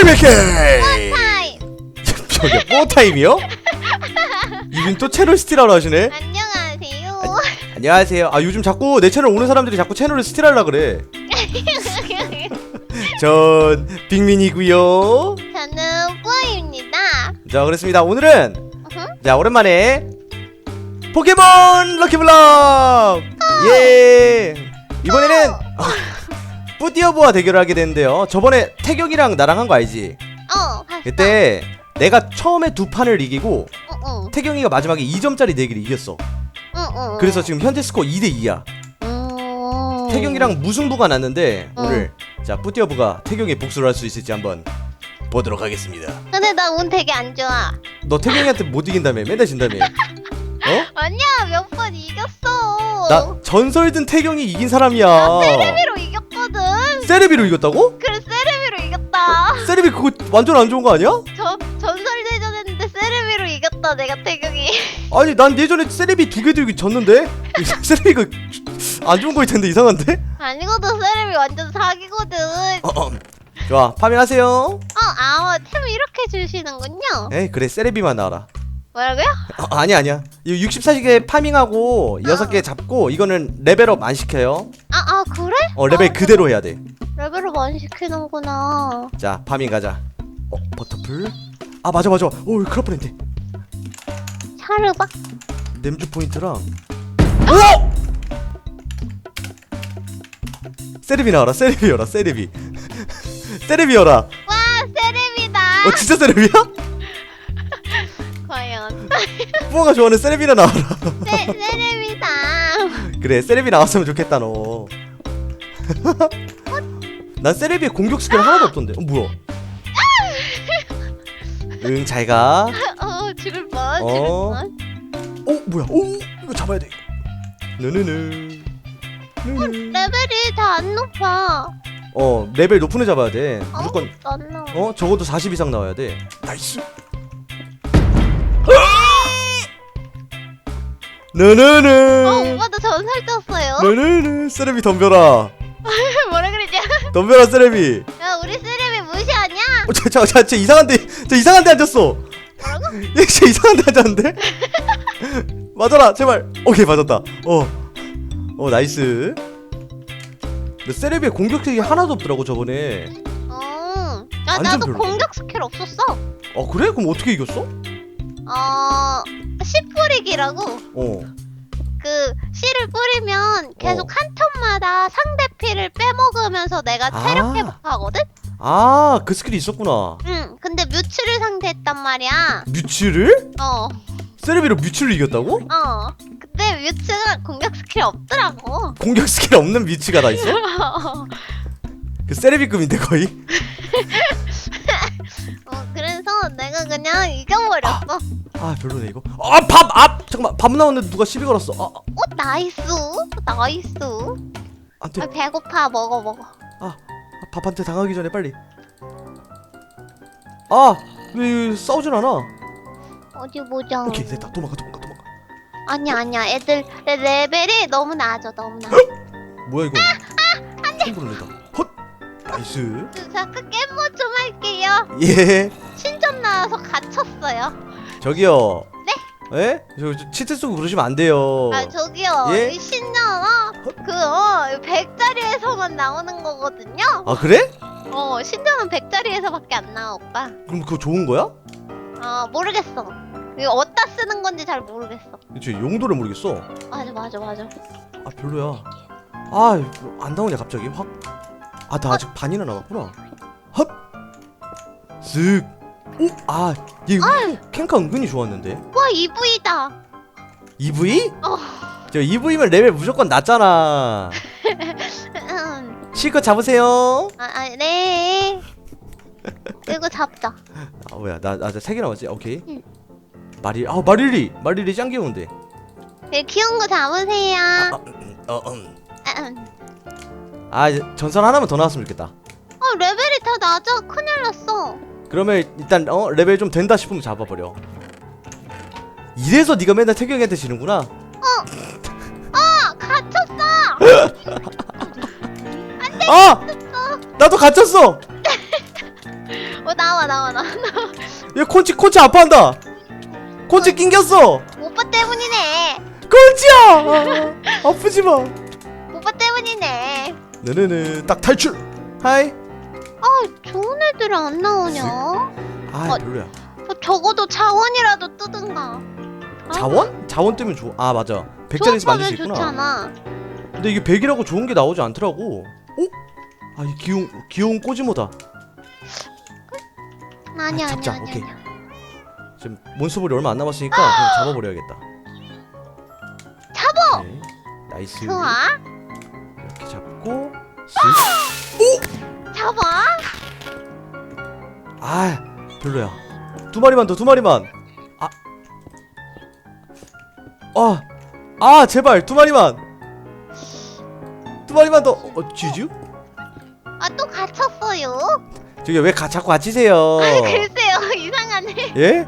꿀미케 타임. 저기 뽀타임이요? 이분 또 채널 스틸하러 하시네 안녕하세요. 안녕하세요 아 요즘 자꾸 내 채널 오는 사람들이 자꾸 채널을 스틸하려 그래 전 빅민이고요 저는 뿌아입니다. 자 그렇습니다 오늘은 어허. 자 오랜만에 포켓몬 럭키블럭 예 이번에는 뿌디어브와 대결을 하게 됐는데요 저번에 태경이랑 나랑 한 거 알지? 어, 봤어. 그때 내가 처음에 두 판을 이기고 응, 응, 태경이가 마지막에 2점짜리 내기를 이겼어 응, 응. 그래서 지금 현재 스코어 2대2야 음... 태경이랑 무승부가 났는데 어. 오늘 자 뿌디어브가 태경이 복수를 할 수 있을지 한번 보도록 하겠습니다 근데 나 운 되게 안 좋아. 너 태경이한테 못 이긴다며 맨날 진다며 어? 아니야, 몇 번 이겼어. 나 전설든 태경이 이긴 사람이야 세레비로 이겼거든. 세레비로 이겼다고? 그래, 세레비로 이겼다. 세레비 그거 완전 안 좋은 거 아니야? 저 전설 대전 했는데 세레비로 이겼다. 내가 태경이. 아니 난 예전에 세레비 두 개 들고 졌는데 세레비가 안 좋은 거일 텐데 이상한데? 아니거든, 세레비 완전 사기거든. 어, 좋아 파밍하세요 어, 아, 템 이렇게 주시는군요. 에이 그래 세레비만 나와라 뭐라고요? 어, 아니야 아니야 이 64시계 파밍하고 6개 잡고 이거는 레벨업 안 시켜요 아, 아? 어 레벨 아, 그대로 해야 돼자 레벨업 안 시키는구나. 파밍 가자 어 버터풀 아 맞아 맞아 오 큰일 뻔했네 차르바? 냄주 포인트랑 오! 세레비 나와라 세레비여라 세레비 세레비여라 와, 세레비다. 어 진짜 세레비야? 과연. 뽀가 좋아하는 세레비나 나와라 세, 세레비다. 그래 세레비 나왔으면 좋겠다 너. 난 세레비의 공격 스킬 하나도 없던데. 어 뭐야? 응 잘 가. 어, 죽을 뻔, 어. 죽을 뻔. 어 뭐야? 오 이거 잡아야 돼. 느느느. 느느. 레벨이 다 안 높아. 어 레벨 높은 애 잡아야 돼. 무조건 안 나와. 어 적어도 40 이상 나와야 돼. 나이스. 느느느. 어, 오빠도 전설 떴어요. 느느느. 세레비 덤벼라. 뭐라 그러지? 덤벼라 세레비. 야, 우리 세레비 무시하냐? 어, 저, 저, 저, 저 이상한데, 저 이상한데 앉았어. 뭐라고? 얘 진짜 이상한데 앉았는데? 맞아라, 제발. 오케이, 맞았다. 어, 어, 나이스. 근데 세레비의 공격력이 하나도 없더라고 저번에. 어. 야, 완전 나도 별로네. 공격 스킬 없었어. 어 그래? 그럼 어떻게 이겼어? 어, 씨 뿌리기라고. 어. 그 씨를 뿌리면 계속 어. 한 턴마다 상대 피를 빼먹으면서 내가 체력 아. 회복하거든? 아, 그 스킬이 있었구나. 응. 근데 뮤츠를 상대했단 말이야. 뮤츠를? 어. 세레비로 뮤츠를 이겼다고? 어. 그때 뮤츠가 공격 스킬이 없더라고. 공격 스킬 없는 뮤츠가 다 있어? 그 세레비급인데 거의? 어, 그래서 내가 그냥 이겨버렸어. 아 별로네 이거. 아 밥! 아! 잠깐만 밥 나오는데 누가 시비 걸었어. 아, 어, 나이스. 나이스. 안돼. 아, 배고파. 먹어, 먹어. 아, 밥한테 당하기 전에 빨리. 아, 왜 싸우진 않아? 어디 보자. 오케이, 됐다. 도망가, 도망가, 도망가. 아니야, 아니야. 애들 레- 레벨이 너무 낮아, 너무 낮아. 뭐야 이거? 안돼. 다 헛. 나이스. 저 잠깐 깻모 좀 할게요. 예. 신전 나와서 갇혔어요. 저기요. 네? 예? 저, 저 치트 쓰고 그러시면 안 돼요. 아 저기요 예? 이 신전 어? 그어 100짜리에서만 나오는 거거든요 아, 그래? 어 신전은 100짜리에서밖에 안 나와 오빠 그럼 그거 좋은 거야? 어 모르겠어 이거 어디다 쓰는 건지 잘 모르겠어 그치, 용도를 모르겠어. 맞아 맞아 맞아 아, 별로야. 아, 안 나오냐 갑자기 확. 아, 나 아직 반이나 남았구나. 헛. 쓱. 오, 아, 얘 캔카 은근히 좋았는데. 와 EV다 EV? 어. 저 EV면 레벨 무조건 낮잖아. 실컷 잡으세요. 아네 이거 잡자 아 뭐야 나나세 개 남았지? 오케이. 응. 마리 아 마릴리 마릴리 짱 귀여운데. 네, 귀여운 거 잡으세요 아, 음, 어, 음. 아, 음. 아 전설 하나만 더 나왔으면 좋겠다. 어 레벨이 다 낮아 큰일 났어 그러면 일단 어 레벨 좀 된다 싶으면 잡아버려. 이래서 네가 맨날 태경이한테 지는구나. 아 갇혔어 아 나도 갇혔어. 어 나와 나와 나와. 얘 콘치 콘치 아파한다 콘치 낑겼어 오빠 때문이네. 콘치야 아, 아프지 마 오빠 때문이네. 네네네 딱 탈출 하이 아 좋은 애들은 안 나오냐? 아 어. 별로야 어, 적어도 자원이라도 뜨든가. 아, 자원? 자원 때문에 좋아 아 맞아 100짜리에서 만들 수 있구나 좋잖아. 근데 이게 100이라고 좋은 게 나오지 않더라고 어? 아 이 귀여운 귀여운 꼬지모다 아니야 아, 아니야 잡자, 아니야. 오케이. 아니야. 지금 몬스볼이 얼마 안 남았으니까 그냥 잡아버려야겠다 잡어. 오케이. 나이스 좋아. 이렇게 잡고 쓱. 잡아. 아 별로야. 두 마리만 더 두 마리만. 아 아 아, 제발 두 마리만. 두 마리만 더. 어, 쥐쥬? 아또 갇혔어요. 저기 왜 가, 자꾸 갇히세요? 글쎄요. 이상하네. 예?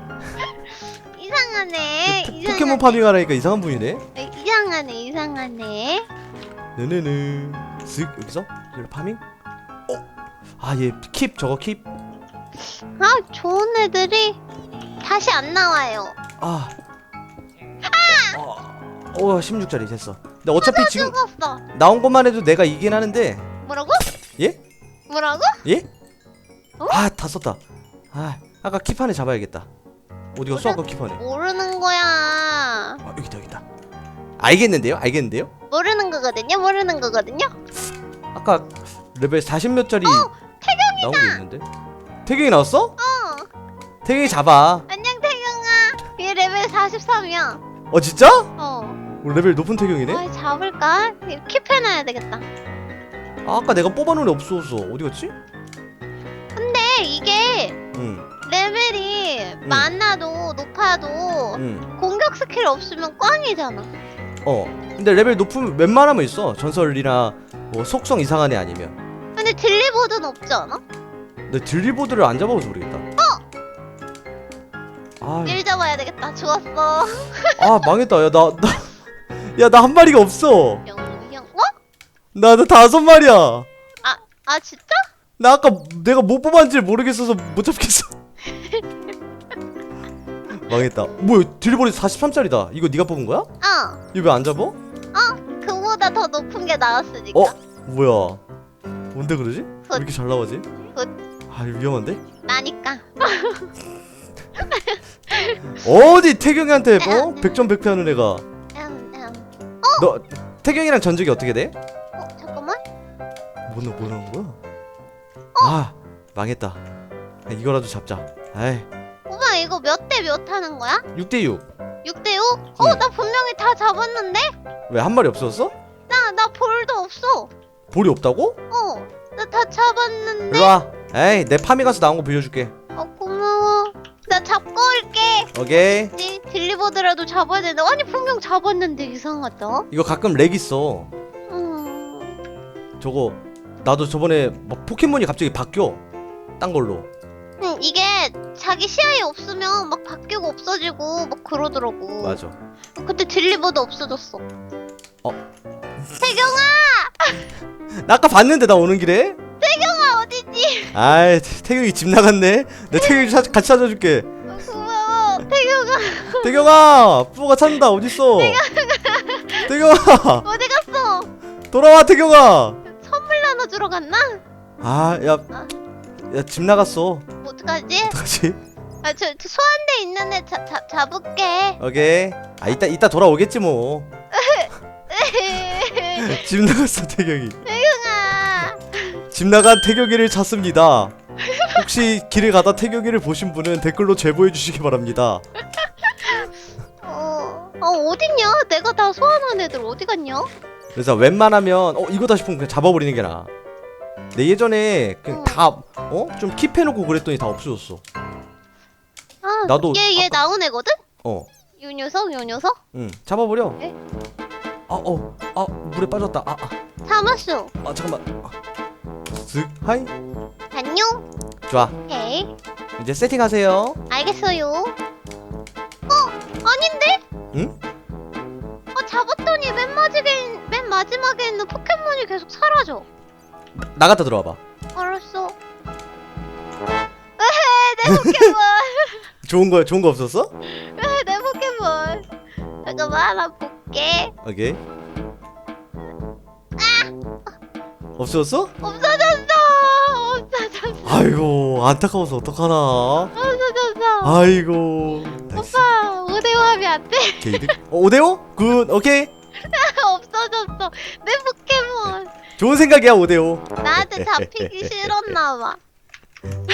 이상하네. 포- 이상하네. 포켓몬 파밍 하라니까 이상한 분이네? 에, 이상하네 이상하네. 네네네. 쓱 여기서? 여기 파밍? 어? 아얘 킵 저거 킵 아 좋은 애들이 다시 안 나와요. 아. 어, 어 16짜리 됐어. 근데 어차피 지금 죽었어. 나온 것만 해도 내가 이긴 하는데 뭐라고? 예? 뭐라고? 예? 어? 아, 다 썼다. 아, 아까 킵판에 잡아야겠다. 어디 갔어? 아까 킵판에. 모르는 거야. 아, 여기다, 여기다. 알겠는데요? 알겠는데요? 모르는 거거든요. 모르는 거거든요. 아까 레벨 40 몇 짜리 어, 나온 게 있는데. 태경이 나왔어? 어. 태경이 잡아. 안녕 태경아. 얘 레벨 43이야. 어, 진짜? 어. 오, 레벨 높은 태경이네? 아 잡을까? 킵해놔야 되겠다. 아, 아까 내가 뽑아놓은 애 없어졌어. 어디 갔지? 근데 이게 응, 레벨이 많아도 높아도 응. 공격 스킬 없으면 꽝이잖아. 어. 근데 레벨 높으면 웬만하면 있어. 전설이나 뭐 속성 이상한 애 아니면. 근데 딜리보드는 없지 않아? 근데 드리보드를 안 잡아서 모르겠다. 아, 일 잡아야 되겠다. 좋았어. 아 망했다. 야 나 나. 야 나 한 마리가 없어. 영영. 어? 나나 다섯 마리야. 아 진짜? 나 아까 내가 못 뽑았는지 모르겠어서 못 잡겠어. 망했다. 뭐야 드리보드 43짜리다. 이거 네가 뽑은 거야? 어. 이거 왜 안 잡아? 그보다 더 높은 게 나왔으니까. 어? 뭐야? 뭔데 그러지? 왜 굿. 이렇게 잘 나가지? 굿. 아 위험한데? 나니까. 어디 태경이한테 어? 백전백패하는 애가 음, 음. 너 태경이랑 전적이 어떻게 돼? 어 잠깐만. 뭐나 뭐라는 거야? 아 망했다. 야, 이거라도 잡자. 아이 오빠 이거 몇 대 몇 하는 거야? 6대 6. 6대 6? 어, 응. 나 분명히 다 잡았는데? 왜 한 마리 없어졌어? 나, 나 볼도 없어. 볼이 없다고? 어, 나 다 잡았는데? 일로 와. 에이 내 파밍 가서 나온 거 빌려줄게. 어, 고마워. 나 잡고 올게. 오케이. 뭐지? 딜리버드라도 잡아야 되는데. 아니, 분명 잡았는데 이상하다. 이거 가끔 렉 있어. 음. 저거 나도 저번에 막 포켓몬이 갑자기 바뀌어. 딴 걸로. 응, 이게 자기 시야에 없으면 막 바뀌고 없어지고 막 그러더라고. 맞아. 근데 딜리버드 없어졌어. 어. 태경아! 나 아까 봤는데 나 오는 길에. 아이 태- 태경이 집 나갔네. 내 태경이 차- 같이 찾아줄게. 어, 고마워. 태경아, 태경아, 뿌가 찾는다. 어딨어? 태경아, 어디 갔어? 돌아와 태경아. 선물 나눠주러 갔나? 아, 야, 야 집 나갔어. 어떡하지? 어떡하지? 아, 저, 저 소환돼 있는 애 자, 자, 잡을게. 오케이. 아 이따 이따 돌아오겠지 뭐. 집 나갔어 태경이. 집 나간 태경이를 찾습니다. 혹시 길을 가다 태경이를 보신 분은 댓글로 제보해 주시기 바랍니다. 어, 어, 어딨냐? 내가 다 소환한 애들 어디 갔냐? 그래서 웬만하면 어 이거다 싶으면 그냥 잡아버리는 게 나아. 내 예전에 그냥 어. 다 어? 좀 킵해놓고 그랬더니 다 없어졌어. 아, 나도 얘, 얘 나온 애거든? 어, 요 녀석, 요 녀석? 응, 잡아버려. 에? 아, 어, 아 물에 빠졌다. 아, 아, 잡았어. 아 잠깐만. 아. 쓱, 하이. 안녕. 좋아. 오케이. 이제 세팅하세요. 알겠어요. 어, 아닌데? 응? 어, 잡았더니 맨 마지막에, 맨 마지막에 있는 포켓몬이 계속 사라져. 나갔다 들어와봐. 알았어. 내 포켓몬. 좋은 거 좋은 거 없었어? 내 포켓몬. 잠깐만 나 볼게. 오케이. 없었어? 없어졌어. 없어졌어. 아이고 안타까워서 어떡하나. 없어졌어. 아이고. 나이스. 오빠 오대오 하면 안 돼. 게이득. 어, 오데오? 굿. 오케이. 없어졌어. 내 포켓몬. 좋은 생각이야 오데오. 나한테 잡히기 싫었나 봐.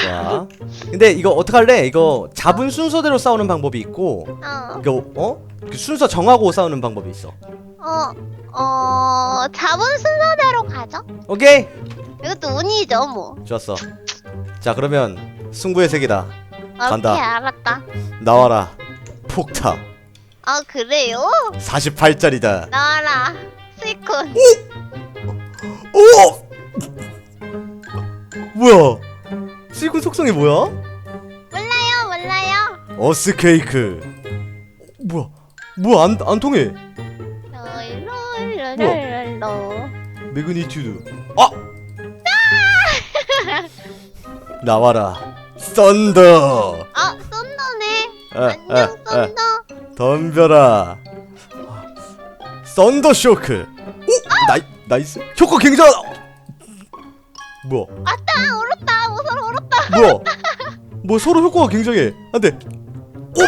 자. 근데 이거 어떡할래? 이거 잡은 순서대로 싸우는 방법이 있고 어. 이거 어? 그 순서 정하고 싸우는 방법이 있어. 어. 어. 잡은 순서대로 가죠. 오케이. 이것도 운이죠 뭐. 좋았어. 자 그러면 승부의 세계다. 간다. 오케이 알았다. 나와라. 폭탄. 아 그래요? 48짜리다. 나와라. 스이콘. 오! 뭐야? 시군 속성이 뭐야? 몰라요 몰라요. 어스 케이크. 뭐야? 뭐야 안, 안 통해. 롤롤롤롤롤. 매그니튜드. 아! 나와라. 썬더. 아 썬더네. 아, 아, 안녕 아. 썬더. 덤벼라. 썬더 쇼크. 오! 나이 나이스. 효과 굉장하다. 뭐야? 아따 얼었다. 뭐 서로 얼었다. 뭐야? 뭐 서로 효과가 굉장해. 안돼. 오!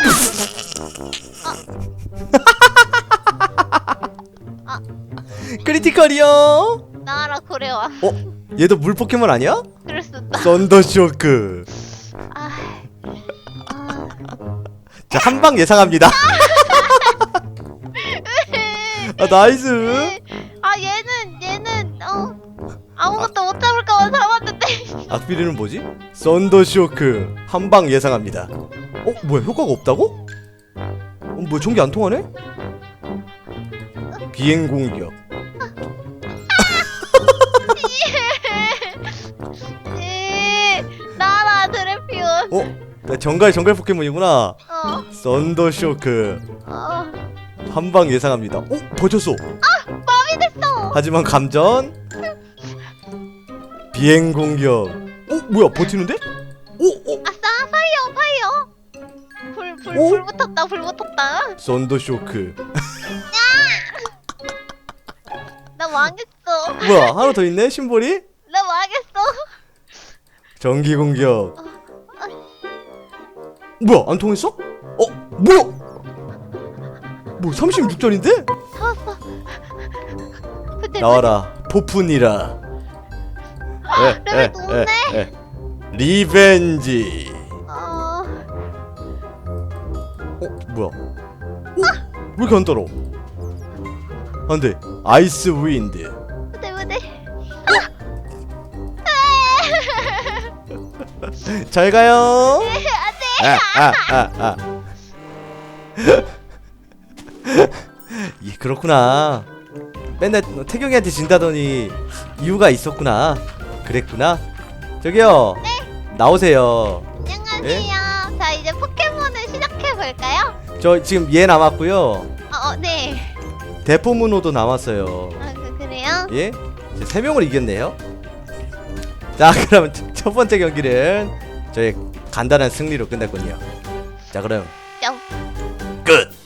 아. 크리티컬이요. 나와라 고래와. 어? 얘도 물 포켓몬 아니야? 그럴. 썬더 쇼크. 아. 아. 자, 한 방 예상합니다. 아, 나이스. 아 얘는 얘는 어 아무것도 못 잡을까봐 잡았는데. 악비리는 뭐지? 썬더 쇼크. 한 방 예상합니다. 어, 뭐야? 효과가 없다고? 어, 뭐야? 전기 안 통하네? 비행 공격. 정갈 정갈 포켓몬이구나. 어. 썬더 쇼크. 어. 한 방 예상합니다. 어? 버텼어. 마음이 됐어. 하지만 감전. 비행 공격. 어? 뭐야? 버티는데? 오, 오. 아싸 파이어 파이어. 불 불 오? 불 붙었다 불 붙었다. 썬더 쇼크. 나 망했어. 뭐야? 하나 더 있네. 심볼이? 나 망했어. 전기 공격. 뭐야? 안 통했어? 어? 뭐야? 뭐 36전인데? 잡았어. 근데 나와라. 포푼이라. 에. 에. 리벤지. 어. 어? 뭐야? 어? 왜 이렇게 안 따라? 안 돼. 아이스 윈드. 잘 가요. 아, 아, 아, 아. 예, 그렇구나. 맨날 태경이한테 진다더니 이유가 있었구나. 그랬구나. 저기요. 나오세요. 안녕하세요. 자 이제 포켓몬을 시작해 볼까요? 저 지금 얘 남았고요. 어, 어 네. 대포문호도 남았어요. 아 그, 그래요? 예? 이제 세 명을 이겼네요. 자, 그러면 첫 번째 경기는 저희 간단한 승리로 끝났군요. 자, 그럼 점. 끝.